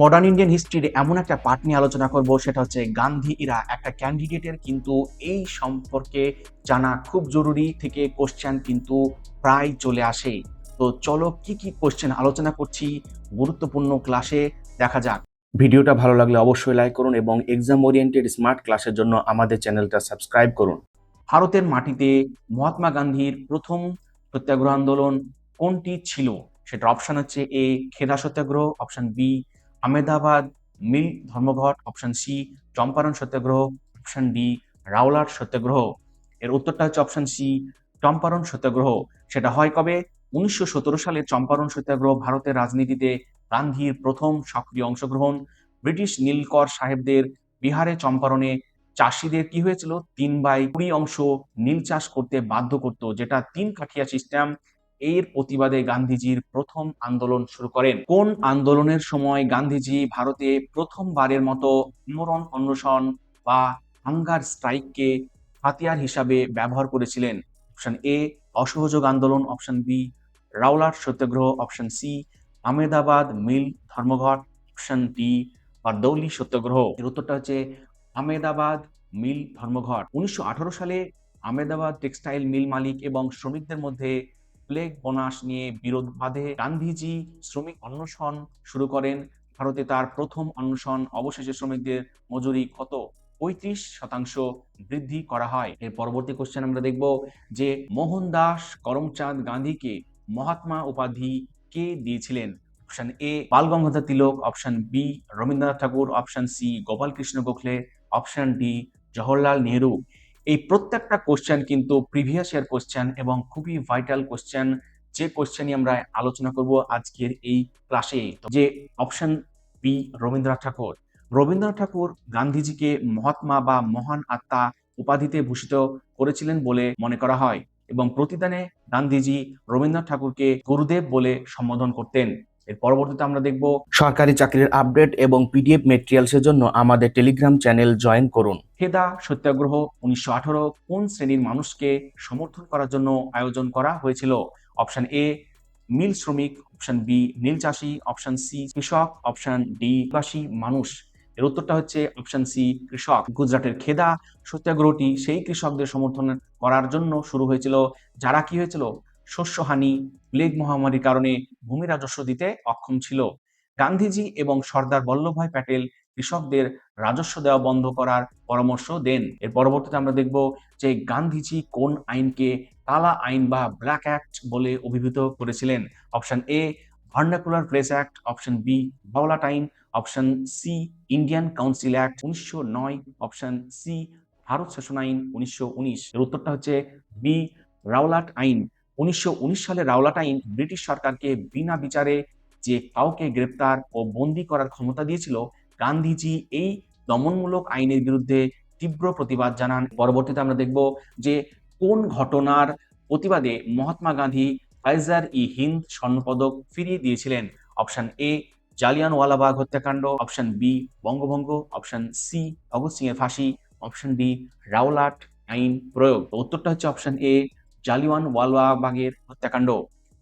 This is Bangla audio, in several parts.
মডার্ন ইন্ডিয়ান হিস্ট্রির এমন একটা পার্ট নিয়ে আলোচনা করব, সেটা হচ্ছে গান্ধী ইরা একটা ক্যান্ডিডেটের কিন্তু এই সম্পর্কে জানা খুব জরুরি থেকে কোশ্চেন কিন্তু প্রায় চলে আসে তো চলো কি কি কোশ্চেন আলোচনা করছি গুরুত্বপূর্ণ ক্লাসে দেখা যাক। ভিডিওটা ভালো লাগলে অবশ্যই লাইক করুন এবং এক্সাম ওরিয়েন্টেড স্মার্ট ক্লাসের জন্য আমাদের চ্যানেলটা সাবস্ক্রাইব করুন। ভারতের মাটিতে মহাত্মা গান্ধীর প্রথম সত্যাগ্রহ আন্দোলন কোনটি ছিল? সেটা অপশন হচ্ছে A Kheda Satyagraha option B Ahmedabad, mill, ধর্মঘট option C Champaran Satyagraha option D Rowlatt Satyagraha. এর উত্তরটা হচ্ছে অপশন সি চম্পারণ সত্যাগ্রহ। সেটা হয় কবে? উনিশশো সালে চম্পারণ সত্যাগ্রহ ভারতের রাজনীতিতে গান্ধীর প্রথম সক্রিয় অংশগ্রহণ। ব্রিটিশ নীলকর সাহেবদের বিহারে চম্পারণে চাষিদের কি হয়েছিল? তিন বাই কুড়ি অংশ নীল চাষ করতে বাধ্য করত, যেটা তিন কাঠিয়া সিস্টেম এর প্রতিবাদে গান্ধীজির প্রথম আন্দোলন শুরু করেন। কোন আন্দোলনের সময় গান্ধীজি ভারতে প্রথমবারের মতো মরণ অন্বেষণ বা হাঙ্গার স্ট্রাইককে হাতিয়ার হিসাবে ব্যবহার করেছিলেন? অপশন এ, অসহযোগ আন্দোলন। Option B Rowlatt Satyagraha. Option C, Ahmedabad mill ধর্মঘট। Option D, Bardoli Satyagraha. এর উত্তরটা হচ্ছে আহমেদাবাদ মিল ধর্মঘট। উনিশশো আঠারো সালে আহমেদাবাদ টেক্সটাইল মিল মালিক এবং শ্রমিকদের মধ্যে প্লেগ বোনাস নিয়ে বিরোধ বাঁধে। গান্ধীজি শ্রমিক অন্বেষণ শুরু করেন। ভারতে তার প্রথম অন্বেষণ অবশেষে শ্রমিকদের মজুরি কত? পঁয়ত্রিশ শতাংশ বৃদ্ধি করা হয়। এর পরবর্তী কোশ্চেন আমরা দেখব যে মোহনদাস করমচাঁদ গান্ধীকে মহাত্মা উপাধি কে দিয়েছিলেন? Option A Bal Tilak option B Rabindranath Tagore option C Gopal Krishna Gokhale option D Jawaharlal Nehru. এই প্রত্যেকটা কোশ্চেন কিন্তু প্রিভিয়াস ইয়ার কোশ্চেন এবং খুবই ভাইটাল কোশ্চেন যে কোশ্চেনই আমরা আলোচনা করব আজকের এই ক্লাসে যে অপশন বি রবীন্দ্রনাথ ঠাকুর। রবীন্দ্রনাথ ঠাকুর গান্ধীজিকে মহাত্মা বা মহান আত্মা উপাধিতে ভূষিত করেছিলেন বলে মনে করা হয় এবং প্রতিদানে গান্ধীজি রবীন্দ্রনাথ ঠাকুরকে গুরুদেব বলে সম্বোধন করতেন। এর পরবর্তীতে আমরা দেখব সরকারি চাকরির আপডেট এবং পিডিএফ মেটেরিয়ালসের জন্য আমাদের টেলিগ্রাম চ্যানেল জয়েন করুন। হেদা সত্যাগ্রহ উনিশশো আঠারো কোন শ্রেণির মানুষকে সমর্থন করার জন্য আয়োজন করা হয়েছিল? অপশন এ মিল শ্রমিক অপশন বি নীল চাষি অপশন সি কৃষক অপশন ডি বাসী মানুষ। এর উত্তরটা হচ্ছে অপশন সি কৃষক। গুজরাটের খেদা সত্যাগ্রহটি সেই কৃষকদের সমর্থন করার জন্য শুরু হয়েছিল। যারা কি হয়েছিল? শস্যহানি প্লেগ মহামারীর কারণে ভূমি রাজস্ব দিতে অক্ষম ছিল। গান্ধীজি এবং সর্দার বল্লভভাই প্যাটেল কৃষকদের রাজস্ব দেওয়া বন্ধ করার পরামর্শ দেন। এর পরবর্তীতে আমরা দেখব যে গান্ধীজি কোন আইনকে কালা আইন বা ব্ল্যাক অ্যাক্ট বলে অভিহিত করেছিলেন। Option A, vernacular press act. Option B Rowlatt আইন option C, Indian council act উনিশশো নয়। অপশন সি, ভারত শাসন আইন উনিশশো উনিশ। এর উত্তরটা হচ্ছে বি, রাওলাট আইন। উনিশশো উনিশ সালে রাওলাট আইন ব্রিটিশ সরকারকে বিনা বিচারে যে কাউকে গ্রেপ্তার ও বন্দি করার ক্ষমতা দিয়েছিল, গান্ধীজি এই দমনমূলক আইনের বিরুদ্ধে তীব্র প্রতিবাদ জানান। পরবর্তীতে আমরা দেখব যে কোন ঘটনার প্রতিবাদে মহাত্মা গান্ধী ফাইজার ই হিন্দ স্বর্ণপদক ফিরিয়ে দিয়েছিলেন। অপশন এ, জালিয়ানওয়ালাবাগ হত্যাকাণ্ড। অপশন বি, বঙ্গভঙ্গ। অপশন সি, ভগৎ সিং এর ফাঁসি। অপশন ডি, রাওলাট আইন প্রয়োগ। উত্তরটা হচ্ছে অপশন এ জালিওয়ান ওয়ালবাগের হত্যাকাণ্ড।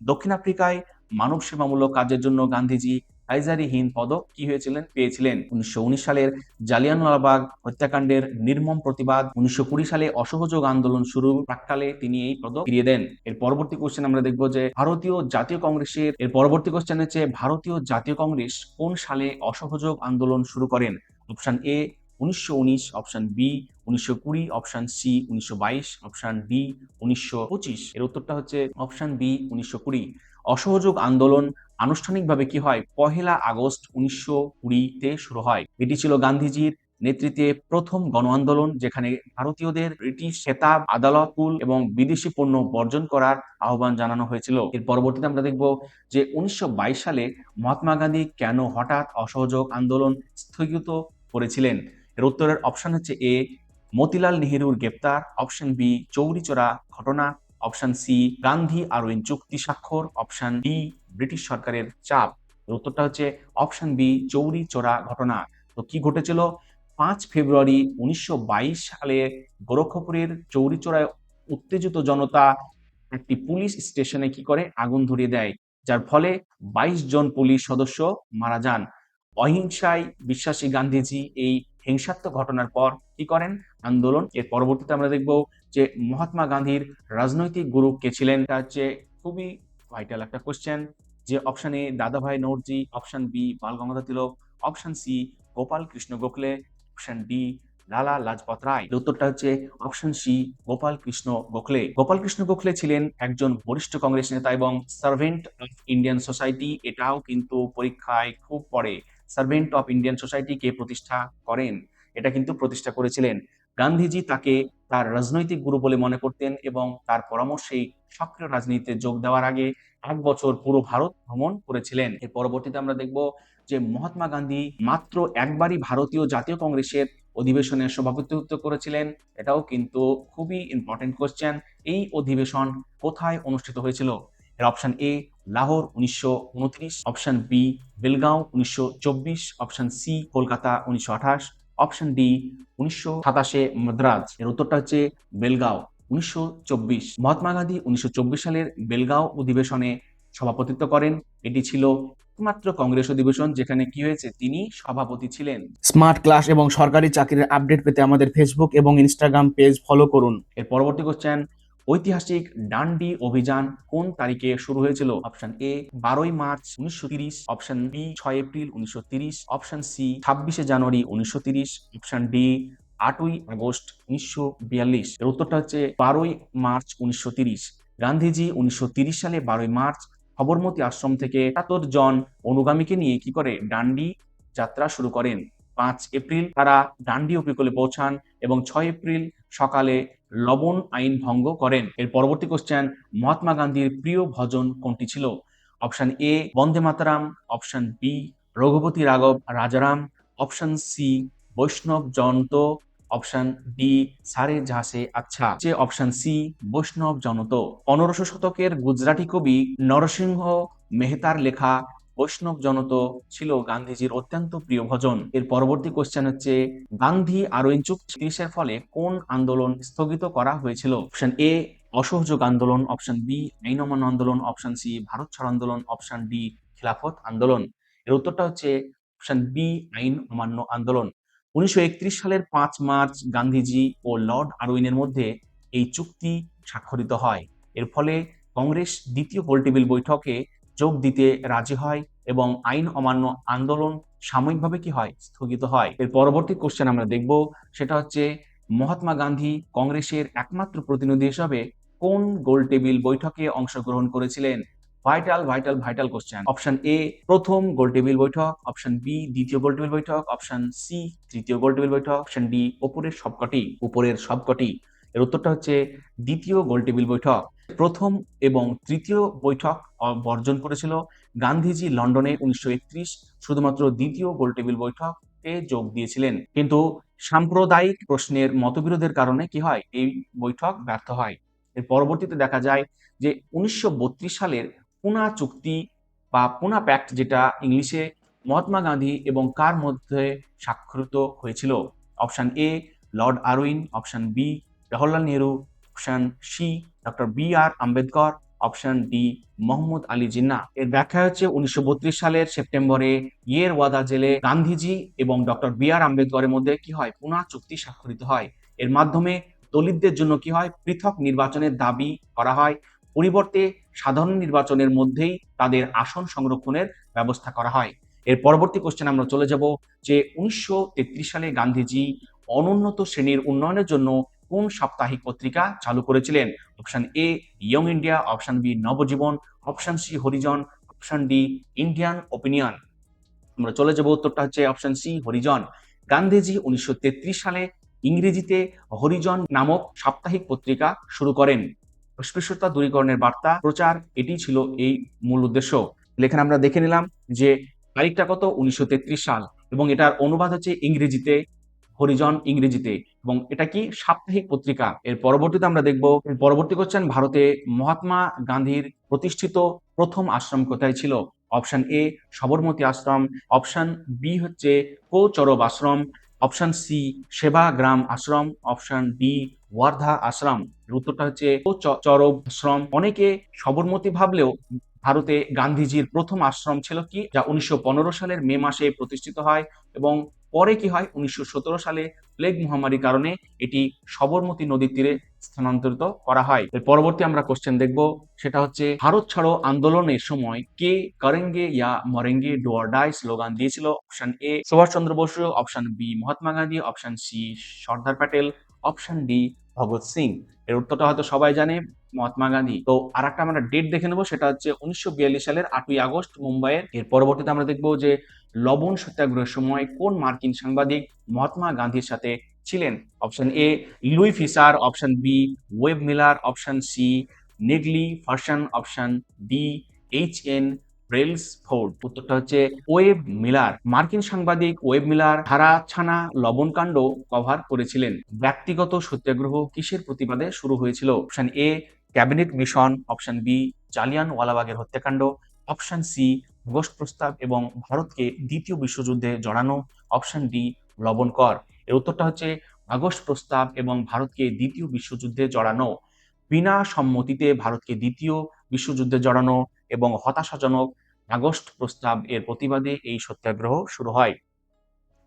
দক্ষিণ আফ্রিকায় মানব সেবামূলক কাজের জন্য গান্ধীজি কাইজারি হিন্দ পদক কি হয়েছিলেন, পেয়েছিলেন? উনিশশো সালের জালিয়ানওয়ালাবাগ হত্যাকাণ্ডের নির্মম প্রতিবাদ, উনিশশো কুড়ি সালে অসহযোগ আন্দোলন শুরু প্রাককালে তিনি এই পদক ফিরিয়ে দেন। এর পরবর্তী কোশ্চেন আমরা দেখব যে ভারতীয় জাতীয় কংগ্রেসের, এর পরবর্তী কোশ্চেন হচ্ছে, ভারতীয় জাতীয় কংগ্রেস কোন সালে অসহযোগ আন্দোলন শুরু করেন? অপশন এ উনিশশো উনিশ অপশন বি উনিশশো কুড়ি অপশন সি উনিশশো বাইশ অপশন ডি উনিশশো পঁচিশ। এর উত্তরটা হচ্ছে অপশন বি উনিশশো কুড়ি। অসহযোগ আন্দোলন আনুষ্ঠানিকভাবে কি হয়? পহেলা আগস্ট উনিশশো কুড়িতে শুরু হয়। এটি ছিল গান্ধীজির নেতৃত্বে প্রথম গণ আন্দোলন যেখানে ভারতীয়দের ব্রিটিশ খেতাব আদালতকুল এবং বিদেশি পণ্য বর্জন করার আহ্বান জানানো হয়েছিল। এর পরবর্তীতে আমরা দেখব যে উনিশশো বাইশ সালে মহাত্মা গান্ধী কেন হঠাৎ অসহযোগ আন্দোলন স্থগিত করেছিলেন? এর উত্তরের অপশন হচ্ছে এ মতিলাল নেহেরুর গ্রেপ্তার, অপশন বি, চৌরিচোরা ঘটনা, অপশন সি, গান্ধী আরউইন চুক্তি স্বাক্ষর, অপশন ডি, ব্রিটিশ সরকারের চাপ। উত্তরটা হচ্ছে অপশন বি চৌরি চোরা ঘটনা। তো কি ঘটেছিল? পাঁচ ফেব্রুয়ারি উনিশশো বাইশ সালে গোরক্ষপুরের চৌরিচোরায় উত্তেজিত জনতা একটি পুলিশ স্টেশনে কি করে? আগুন ধরিয়ে দেয়, যার ফলে বাইশ জন পুলিশ সদস্য মারা যান। অহিংসায় বিশ্বাসী গান্ধীজি এই হিংসাত্মক ঘটনার পর কি করেন? আন্দোলন। এর পরবর্তীতে আমরা দেখব যে মহাত্মা গান্ধীর রাজনৈতিক গুরু কে ছিলেন? তা হচ্ছে খুবই ভাইটাল একটা কোশ্চেন যে option A Dadabhai Naoroji option B Bal Gangadhar Tilak option C Gopal Krishna Gokhale option D Lala Lajpat Rai. উত্তরটা হচ্ছে অপশন সি গোপাল কৃষ্ণ গোখলে। গোপাল কৃষ্ণ গোখলে ছিলেন একজন বরিষ্ঠ কংগ্রেস নেতা এবং সার্ভেন্ট অফ ইন্ডিয়ান সোসাইটি এটাও কিন্তু পরীক্ষায় খুব পড়ে। সার্ভেন্ট অফ ইন্ডিয়ান সোসাইটি কে প্রতিষ্ঠা করেন। এটা কিন্তু প্রতিষ্ঠা করেছিলেন গান্ধীজি তাকে তার রাজনৈতিক গুরু বলে মনে করতেন এবং তার পরামর্শেই সক্রিয় রাজনীতিতে যোগ দেওয়ার আগে এক বছর পুরো ভারত ভ্রমণ করেছিলেন। এর পরবর্তীতে আমরা দেখব যে মহাত্মা গান্ধী মাত্র একবারই ভারতীয় জাতীয় কংগ্রেসের অধিবেশনের সভাপতিত্ব করেছিলেন। এটাও কিন্তু খুবই ইম্পর্টেন্ট কোশ্চেন এই অধিবেশন কোথায় অনুষ্ঠিত হয়েছিল? এর অপশন এ লাহোর উনিশশো উনত্রিশ অপশন বি বেলগাঁও উনিশশো চব্বিশ অপশন সি কলকাতা উনিশশো আঠাশ অপশন ডি উনিশশো সাতাশে মাদ্রাজ। এর উত্তরটা হচ্ছে বেলগাঁও উনিশশো চব্বিশ। মহাত্মা গান্ধী উনিশশো চব্বিশ সালের বেলগাঁও অধিবেশনে সভাপতিত্ব করেন। এটি ছিল একমাত্র কংগ্রেস অধিবেশন যেখানে কি হয়েছে? তিনি সভাপতি ছিলেন। স্মার্ট ক্লাস এবং সরকারি চাকরির আপডেট পেতে আমাদের ফেসবুক এবং ইনস্টাগ্রাম পেজ ফলো করুন। এর পরবর্তী কোশ্চেন ঐতিহাসিক ডান্ডি অভিযান কোন তারিখে শুরু হয়েছিল? অপশন এ বারোই মার্চ উনিশশো অপশন বি ছয় এপ্রিল উনিশশো অপশন সি ছাব্বিশে জানুয়ারি উনিশশো অপশন ডি আটই আগস্ট উনিশশো বিয়াল্লিশ। এর উত্তরটা হচ্ছে বারোই মার্চ উনিশশো গান্ধীজি উনিশশো সালে বারোই মার্চ সবরমতী আশ্রম থেকে একাত্তর জন অনুগামীকে নিয়ে কি করে ডান্ডি যাত্রা শুরু করেন? পাঁচ এপ্রিল তারা ডান্ডি উপকূলে পৌঁছান এবং ছয় এপ্রিল সকালে লবণ আইন ভঙ্গ করেন। এর পরবর্তী কোশ্চেন মহাত্মা গান্ধীর প্রিয় ভজন কোনটি ছিল? Option A Vande Mataram. Option B Raghupati রাঘব, রাজারাম। অপশন সি বৈষ্ণব জয়ন্ত অপশন ডি সারে ঝাসে আচ্ছা। যে অপশন সি বৈষ্ণব জনত। পনেরোশো শতকের গুজরাটি কবি নরসিংহ মেহতার লেখা বৈষ্ণব জনত ছিল গান্ধীজির অত্যন্ত প্রিয় ভজন। এর পরবর্তী কোশ্চেন হচ্ছে, গান্ধী আরোইন চুক্তি তিরিশের ফলে কোন আন্দোলন স্থগিত করা হয়েছিল? অপশন এ অসহযোগ আন্দোলন অপশন বি আইন অমান্য আন্দোলন অপশন সি ভারত ছাড় আন্দোলন অপশন ডি খিলাফত আন্দোলন। এর উত্তরটা হচ্ছে অপশন বি আইন অমান্য আন্দোলন। উনিশশো একত্রিশ সালের পাঁচ মার্চ গান্ধীজি ও লর্ড আরউইনের মধ্যে এই চুক্তি স্বাক্ষরিত হয়। এর ফলে কংগ্রেস দ্বিতীয় গোলটেবিল বৈঠকে যোগ দিতে রাজি হয় এবং আইন অমান্য আন্দোলন সাময়িকভাবে কি হয়? স্থগিত হয়। এর পরবর্তী কোশ্চেন আমরা দেখব। সেটা হচ্ছে, মহাত্মা গান্ধী কংগ্রেসের একমাত্র প্রতিনিধি হিসাবে কোন গোল টেবিল বৈঠকে অংশগ্রহণ করেছিলেন? Vital vital vital question option A প্রথম গোল টেবিল বৈঠক। অপশন বি দ্বিতীয় গোল টেবিল বৈঠক। অপশন সি তৃতীয় গোল টেবিল বৈঠক। অপশন ডি উপরের সবকটি। উপরের সবকটি। এর উত্তরটা হচ্ছে, দ্বিতীয় গোল টেবিল বৈঠক। প্রথম এবং তৃতীয় বৈঠক বর্জন করেছিল গান্ধীজি লন্ডনে উনিশশো শুধুমাত্র দ্বিতীয় গোল টেবিল বৈঠকে যোগ দিয়েছিলেন। কিন্তু সাম্প্রদায়িক প্রশ্নের মতবিরোধের কারণে কি হয়? এই বৈঠক ব্যর্থ হয়। এর পরবর্তীতে দেখা যায় যে উনিশশো বত্রিশ সালের পুনা চুক্তি বা পুনা প্যাক্ট যেটা ইংলিশে মহাত্মা গান্ধী এবং কার মধ্যে স্বাক্ষরিত হয়েছিল? Option A, lord Irwin, option B, Jawaharlal Nehru, option C doctor B R Ambedkar, option D Mohammad Ali Jinnah. এর ব্যাখ্যা হচ্ছে উনিশশো বত্রিশ সালের সেপ্টেম্বরে ইয়ের ওয়াদা জেলে গান্ধীজি এবং ডক্টর বি আর আম্বেদকরের মধ্যে কি হয়? পুনা চুক্তি স্বাক্ষরিত হয়। এর মাধ্যমে দলিতদের জন্য কি হয়? পৃথক নির্বাচনের দাবি করা হয়। পরিবর্তে সাধারণ নির্বাচনের মধ্যেই তাদের আসন সংরক্ষণের ব্যবস্থা করা হয়। এর পরবর্তী কোশ্চেন আমরা চলে যাব যে উনিশশো তেত্রিশ সালে গান্ধীজি অনুন্নত শ্রেণির উন্নয়নের জন্য কোন সাপ্তাহিক পত্রিকা চালু করেছিলেন? Option A young India option B Navjivan option C Harijan option D Indian opinion আমরা চলে যাব, উত্তরটা হচ্ছে অপশন সি হরিজন গান্ধীজি উনিশশো তেত্রিশ সালে ইংরেজিতে হরিজন নামক সাপ্তাহিক পত্রিকা শুরু করেন। অস্পৃশ্যতা দূরীকরণের বার্তা, প্রচার, এটি ছিল এই মূল উদ্দেশ্য। এখানে আমরা দেখে নিলাম যে তারিখটা কত? উনিশশো তেত্রিশ সাল। এবং এটার অনুবাদ হচ্ছে ইংরেজিতে হরিজন ইংরেজিতে এবং এটা কি সাপ্তাহিক পত্রিকা? এর পরবর্তীতে আমরা দেখব, এর পরবর্তী কোশ্চেন ভারতে মহাত্মা গান্ধীর প্রতিষ্ঠিত প্রথম আশ্রম কোথায় ছিল? Option A Sabarmati Ashram. Option B হচ্ছে Kochrab Ashram. Option C Sevagram Ashram. Option D Wardha Ashram. উত্তরটা হচ্ছে কোচরব আশ্রম। অনেকে সবরমতী ভাবলেও ভারতে গান্ধীজির প্রথম আশ্রম ছিল কি? যা উনিশশো পনেরো সালের মে মাসে প্রতিষ্ঠিত হয় এবং পরে কি হয়? উনিশশো সতেরো সালে প্লেগ মহামারীর কারণে এটি সবরমতী নদীর তীরে স্থানান্তরিত করা হয়। এর পরবর্তী আমরা কোশ্চেন দেখব। সেটা হচ্ছে, ভারত ছাড়ো আন্দোলনের সময় কে করেঙ্গে ইয়া মরেঙ্গে ডোয়ার ডাই স্লোগান দিয়েছিল? Option A Subhashchandra Bose option B Mahatma Gandhi option C Sardar Patel option D Bhagat Singh. এর উত্তরটা হয়তো সবাই জানে, মহাত্মা গান্ধী। তো আর একটা আমরা ডেট দেখে নেব, সেটা হচ্ছে উনিশশো বিয়াল্লিশ সালের আটই আগস্ট মুম্বাইয়ের। এর পরবর্তীতে আমরা দেখব যে লবণ সত্যাগ্রহের সময় কোন মার্কিন সাংবাদিক মহাত্মা গান্ধীর সাথে ছিলেন? Option A Louis Fischer option B Webb Miller option C Negley Farson option D H N Brailsford উত্তরটা হচ্ছে ওয়েব মিলার মার্কিন সাংবাদিক ওয়েব মিলার ধারা, ছানা লবণকাণ্ড কভার করেছিলেন। ব্যক্তিগত সত্যাগ্রহ কিসের প্রতিবাদে শুরু হয়েছিল? Option A cabinet mission option B Jallianwala ওয়ালাবাগের হত্যাকাণ্ড। অপশন সি ঘোষ প্রস্তাব এবং ভারতকে দ্বিতীয় বিশ্বযুদ্ধে জড়ানো। অপশন ডি লবণ কর। এর উত্তরটা হচ্ছে আগস্ট প্রস্তাব এবং ভারতকে দ্বিতীয় বিশ্বযুদ্ধে জড়ানো। বিনা সম্মতিতে ভারতকে দ্বিতীয় বিশ্বযুদ্ধে জড়ানো এবং হতাশাজনক আগস্ট প্রস্তাব এর প্রতিবাদে এই সত্যাগ্রহ শুরু হয়।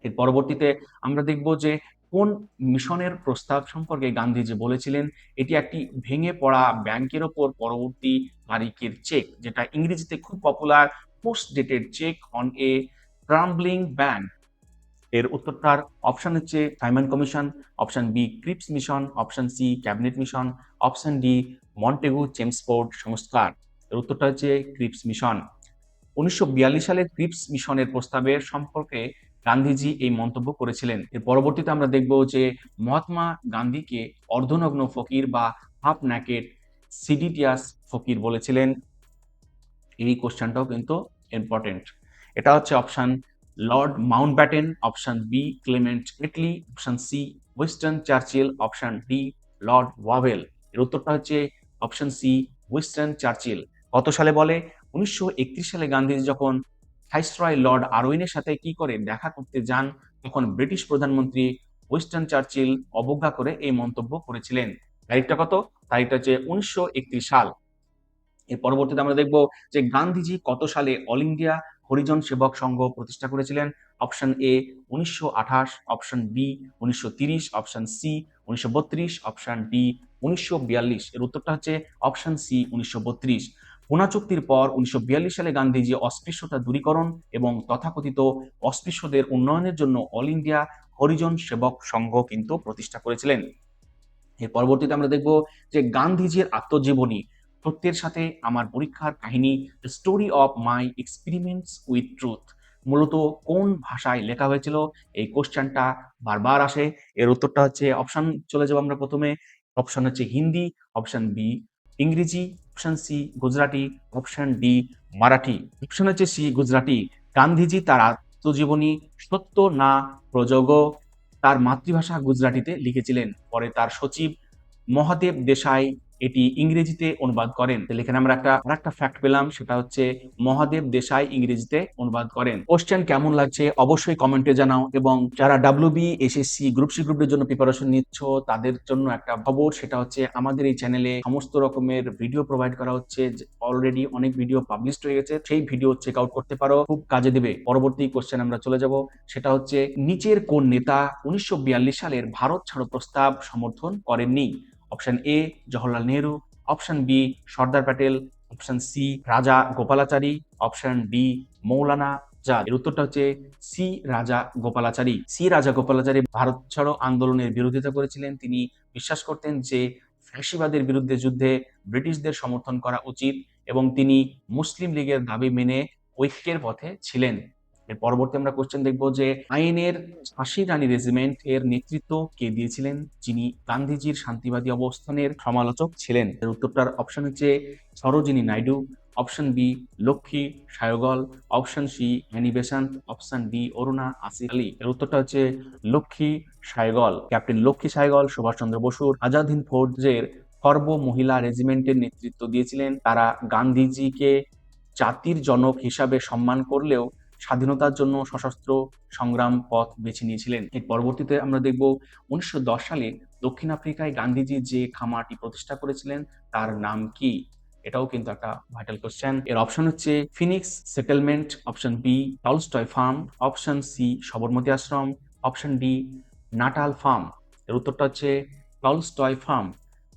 এর পরবর্তীতে আমরা দেখব যে কোন মিশনের প্রস্তাব সম্পর্কে গান্ধীজি বলেছিলেন, এটি একটি ভেঙে পড়া ব্যাংকের ওপর পরবর্তী তারিখের চেক, যেটা ইংরেজিতে খুব popular post dated cheque on a crumbling bank এর উত্তরটার অপশন হচ্ছে Simon commission option B Cripps mission option C cabinet mission option D Montagu Chelmsford সংস্কার এর উত্তরটা হচ্ছে ক্রিপস মিশন উনিশশো বিয়াল্লিশ সালে ক্রিপস মিশনের প্রস্তাবের সম্পর্কে গান্ধীজি এই মন্তব্য করেছিলেন। এর পরবর্তীতে আমরা দেখব যে মহাত্মা গান্ধীকে অর্ধনগ্ন ফকির বা হাফ ন্যাকেট সিডিটিয়াস ফকির বলেছিলেন। এই কোশ্চেনটাও কিন্তু ইম্পর্টেন্ট এটা হচ্ছে option lord Mountbatten option B Clement Attlee option C Western Churchill option D lord Wavell এর উত্তরটা হচ্ছে অপশন সি ওয়েস্টার্ন চার্চিল কত সালে বলে? উনিশশো একত্রিশ সালে গান্ধীজি যখন ভাইসরয় লর্ড আরউইনের সাথে কি করে দেখা করতে যান, তখন ব্রিটিশ প্রধানমন্ত্রী ওয়েস্টার্ন চার্চিল অবজ্ঞা করে এই মন্তব্য করেছিলেন। তারিখটা কত? তারিখটা হচ্ছে উনিশশো একত্রিশ সাল। এর পরবর্তীতে আমরা দেখব যে গান্ধীজি কত সালে অল ইন্ডিয়া হরিজন সেবক সংঘ প্রতিষ্ঠা করেছিলেন। অপশন এ উনিশশো আঠাশ, অপশন বি উনিশশো অপশন সি উনিশশো বত্রিশ, অপশন ডি উনিশশো বিয়াল্লিশ। এর উত্তরটা হচ্ছে অপশন সি উনিশশো বত্রিশ। পুনা চুক্তির পর উনিশশো বিয়াল্লিশ সালে গান্ধীজি অস্পৃশ্যতা দূরীকরণ এবং তথাকথিত অস্পৃশ্যদের উন্নয়নের জন্য অল ইন্ডিয়া হরিজন সেবক সংঘ কিন্তু প্রতিষ্ঠা করেছিলেন। এর পরবর্তীতে আমরা দেখব যে গান্ধীজির আত্মজীবনী, সত্যের সাথে আমার পরীক্ষার কাহিনী story of my experiments with truth মূলত কোন ভাষায় লেখা হয়েছিল? এই কোশ্চেনটা বারবার আসে। এর উত্তরটা হচ্ছে, অপশন চলে যাব আমরা প্রথমে। অপশন হচ্ছে হিন্দি, অপশন বি ইংরেজি। Option C Gujarati, option D Marathi. Option হচ্ছে সি গুজরাটি। গান্ধীজি তার আত্মজীবনী সত্য না প্রযোগ তার মাতৃভাষা গুজরাটিতে লিখেছিলেন। পরে তার সচিব মহাদেব দেশাই এটি ইংরেজিতে অনুবাদ করেন। তাহলে এখানে আমরা একটা, আরেকটা ফ্যাক্ট পেলাম, সেটা হচ্ছে মহাদেব দেশাই ইংরেজিতে অনুবাদ করেন। কোশ্চেন কেমন লাগছে অবশ্যই কমেন্টে জানাও এবং যারা ডাব্লিউবি এসএসসি গ্রুপ সি গ্রুপের জন্য প্রিপারেশন নিচ্ছ, তাদের জন্য একটা খবর, সেটা হচ্ছে আমাদের এই চ্যানেলে সমস্ত রকমের ভিডিও প্রোভাইড করা হচ্ছে অলরেডি অনেক ভিডিও পাবলিশ হয়ে গেছে, সেই ভিডিও চেক আউট করতে পারো, খুব কাজে দেবে। পরবর্তী কোশ্চেন আমরা চলে যাব, সেটা হচ্ছে, নিচের কোন নেতা উনিশশো বিয়াল্লিশ সালের ভারত ছাড়ো প্রস্তাব সমর্থন করেননি? Option A Jawaharlal Nehru, option B Sardar Patel, option C Raja Gopalachari, option D Maulana Azad এর উত্তরটা হচ্ছে সি রাজা গোপালাচারী। সি রাজা গোপালাচারী ভারত ছাড়ো আন্দোলনের বিরোধিতা করেছিলেন। তিনি বিশ্বাস করতেন যে ফ্যাসিবাদের বিরুদ্ধে যুদ্ধে ব্রিটিশদের সমর্থন করা উচিত এবং তিনি মুসলিম লীগের দাবি মেনে ঐক্যের পথে ছিলেন। এর পরবর্তী আমরা কোশ্চেন দেখব যে আইনের ঝাঁসি রানী রেজিমেন্ট এর নেতৃত্ব কে দিয়েছিলেন? যিনি গান্ধীজির শান্তিবাদী অবস্থানের সমালোচক ছিলেন। এর উত্তরটার অপশন হচ্ছে Sarojini Naidu option B Lakshmi Sahgal option C Annie Besant option D Aruna Asaf Ali. এর উত্তরটা হচ্ছে লক্ষ্মী সায়গল। ক্যাপ্টেন লক্ষ্মী সায়গল, সুভাষচন্দ্র বসুর, আজাদ হিন্দ ফৌজের সর্ব মহিলা রেজিমেন্টের নেতৃত্ব দিয়েছিলেন। তারা গান্ধীজিকে জাতির জনক হিসাবে সম্মান করলেও স্বাধীনতার জন্য সশস্ত্র সংগ্রাম পথ বেছে নিয়েছিলেন। এর পরবর্তীতে আমরা দেখব উনিশশো দশ সালে দক্ষিণ আফ্রিকায় গান্ধীজি যে খামারটি প্রতিষ্ঠা করেছিলেন, তার নাম কি? এটাও কিন্তু একটা ভাইটাল কোশ্চেন এর অপশন হচ্ছে Phoenix settlement option B Tolstoy farm option C Sabarmati Ashram option D Natal farm এর উত্তরটা হচ্ছে টলস্টয় ফার্ম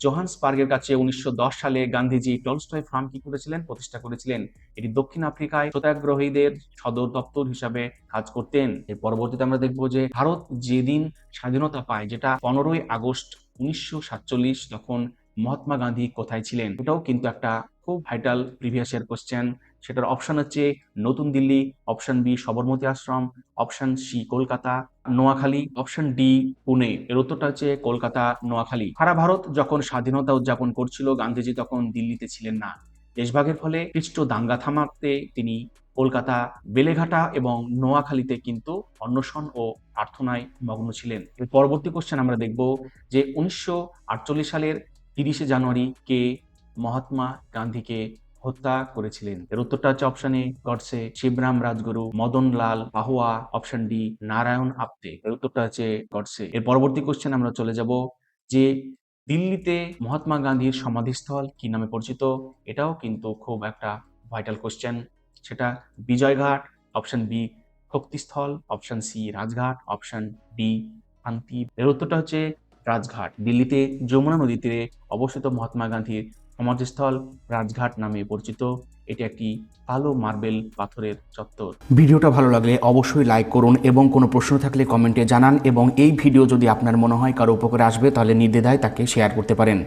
জোহান্সবার্গের কাছে উনিশশো দশ সালে গান্ধীজি টলস্টয় ফার্ম কি করেছিলেন? প্রতিষ্ঠা করেছিলেন এটি দক্ষিণ আফ্রিকায় সত্যাগ্রহীদের সদর দপ্তর হিসাবে কাজ করতেন। এর পরবর্তীতে আমরা দেখব যে ভারত যেদিন স্বাধীনতা পায়, যেটা পনেরোই আগস্ট উনিশশো সাতচল্লিশ তখন মহাত্মা গান্ধী কোথায় ছিলেন? এটাও কিন্তু একটা খুব ভাইটাল প্রিভিয়াস ইয়ার কোশ্চেন সেটার অপশন হচ্ছে নতুন Delhi option B Sabarmati Ashram option C Kolkata, Noakhali option D Pune. এর উত্তরটা হচ্ছে কলকাতা, নোয়াখালী। সারা ভারত যখন স্বাধীনতা উদযাপন করছিল, গান্ধীজি তখন দিল্লিতে ছিলেন না। দেশভাগের ফলে খ্রিস্ট দাঙ্গা থামাতে তিনি কলকাতা, বেলেঘাটা এবং নোয়াখালীতে কিন্তু অন্বেষণ ও প্রার্থনায় মগ্ন ছিলেন। পরবর্তী কোশ্চেন আমরা দেখব যে উনিশশো আটচল্লিশ সালের তিরিশে জানুয়ারি কে মহাত্মা গান্ধীকে হত্যা করেছিলেন? এর উত্তরটা হচ্ছে option A Godse Shivram Rajguru, Madan Lal Pahwa option D Narayan Apte. এর উত্তরটা হচ্ছে গডসে। এর পরবর্তী কোশ্চেন আমরা চলে যাব যে দিল্লিতে মহাত্মা গান্ধীর সমাধিস্থল কি নামে পরিচিত? এটাও কিন্তু খুব একটা ভাইটাল কোশ্চেন সেটা Vijayghat option B Shaktisthal option C Rajghat option D Shanti. এর উত্তরটা হচ্ছে রাজঘাট। দিল্লিতে যমুনা নদী তীরে অবস্থিত মহাত্মা গান্ধীর সমাধিস্থল রাজঘাট নামে পরিচিত। এটি একটি কালো মার্বেল পাথরের চত্বর। ভিডিওটা ভালো লাগলে অবশ্যই লাইক করুন এবং কোনো প্রশ্ন থাকলে কমেন্টে জানান এবং এই ভিডিও যদি আপনার মনে হয় কারও উপকারে আসবে তাহলে নির্দ্বিধায় তাকে শেয়ার করতে পারেন।